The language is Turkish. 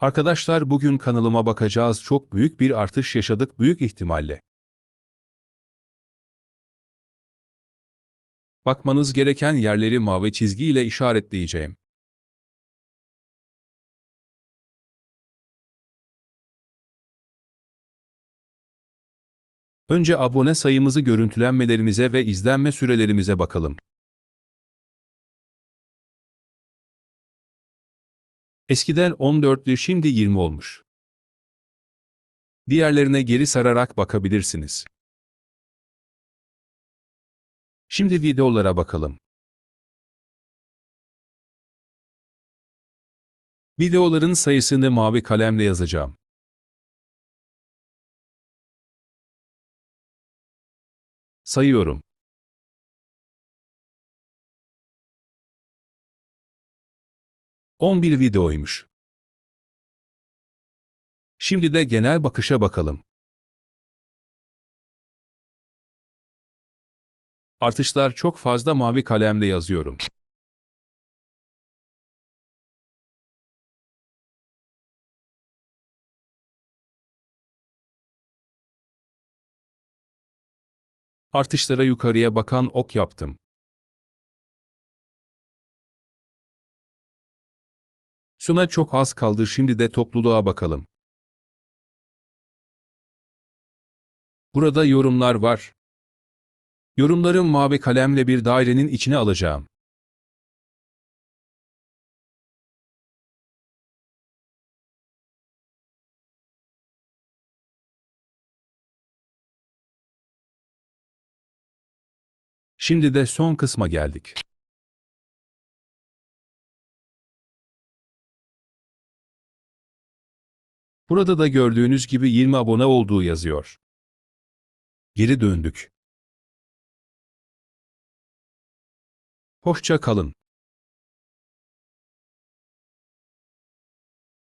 Arkadaşlar bugün kanalıma bakacağız çok büyük bir artış yaşadık büyük ihtimalle. Bakmanız gereken yerleri mavi çizgi ile işaretleyeceğim. Önce abone sayımızı görüntülenmelerimize ve izlenme sürelerimize bakalım. Eskiden 14'lü şimdi 20 olmuş. Diğerlerine geri sararak bakabilirsiniz. Şimdi videolara bakalım. Videoların sayısını mavi kalemle yazacağım. Sayıyorum. On bir videoymuş. Şimdi de genel bakışa bakalım. Artışlar çok fazla mavi kalemle yazıyorum. Artışlara yukarıya bakan ok yaptım. Suna çok az kaldı şimdi de topluluğa bakalım. Burada yorumlar var. Yorumları mavi kalemle bir dairenin içine alacağım. Şimdi de son kısma geldik. Burada da gördüğünüz gibi 20 abone olduğu yazıyor. Geri döndük. Hoşça kalın.